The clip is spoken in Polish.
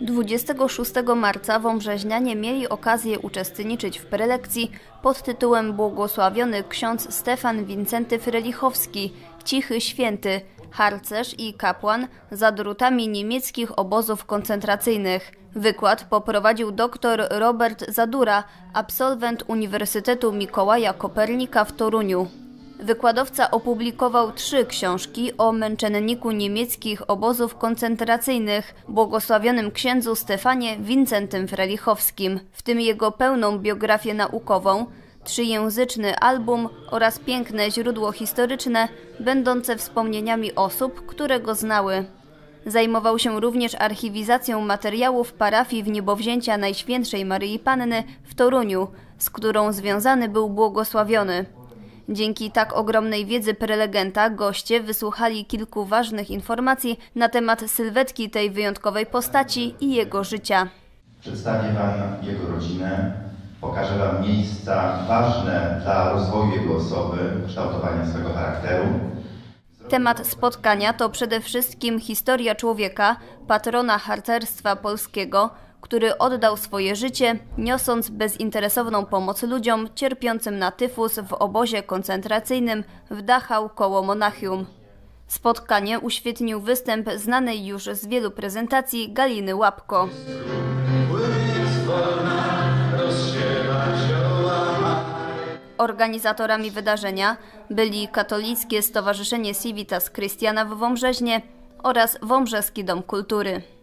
26 marca wąbrzeźnianie mieli okazję uczestniczyć w prelekcji pod tytułem Błogosławiony ksiądz Stefan Wincenty Frelichowski, Cichy Święty, harcerz i kapłan za drutami niemieckich obozów koncentracyjnych. Wykład poprowadził dr Robert Zadura, absolwent Uniwersytetu Mikołaja Kopernika w Toruniu. Wykładowca opublikował trzy książki o męczenniku niemieckich obozów koncentracyjnych, błogosławionym księdzu Stefanie Wincentym Frelichowskim, w tym jego pełną biografię naukową, trzyjęzyczny album oraz piękne źródło historyczne, będące wspomnieniami osób, które go znały. Zajmował się również archiwizacją materiałów parafii w niebowzięcia Najświętszej Maryi Panny w Toruniu, z którą związany był błogosławiony. Dzięki tak ogromnej wiedzy prelegenta goście wysłuchali kilku ważnych informacji na temat sylwetki tej wyjątkowej postaci i jego życia. Przedstawię Wam jego rodzinę, pokażę Wam miejsca ważne dla rozwoju jego osoby, kształtowania swego charakteru. Temat spotkania to przede wszystkim historia człowieka, patrona harcerstwa polskiego, który oddał swoje życie, niosąc bezinteresowną pomoc ludziom cierpiącym na tyfus w obozie koncentracyjnym w Dachau koło Monachium. Spotkanie uświetnił występ znanej już z wielu prezentacji Galiny Łapko. Organizatorami wydarzenia byli Katolickie Stowarzyszenie Civitas Christiana w Wąbrzeźnie oraz Wąbrzeski Dom Kultury.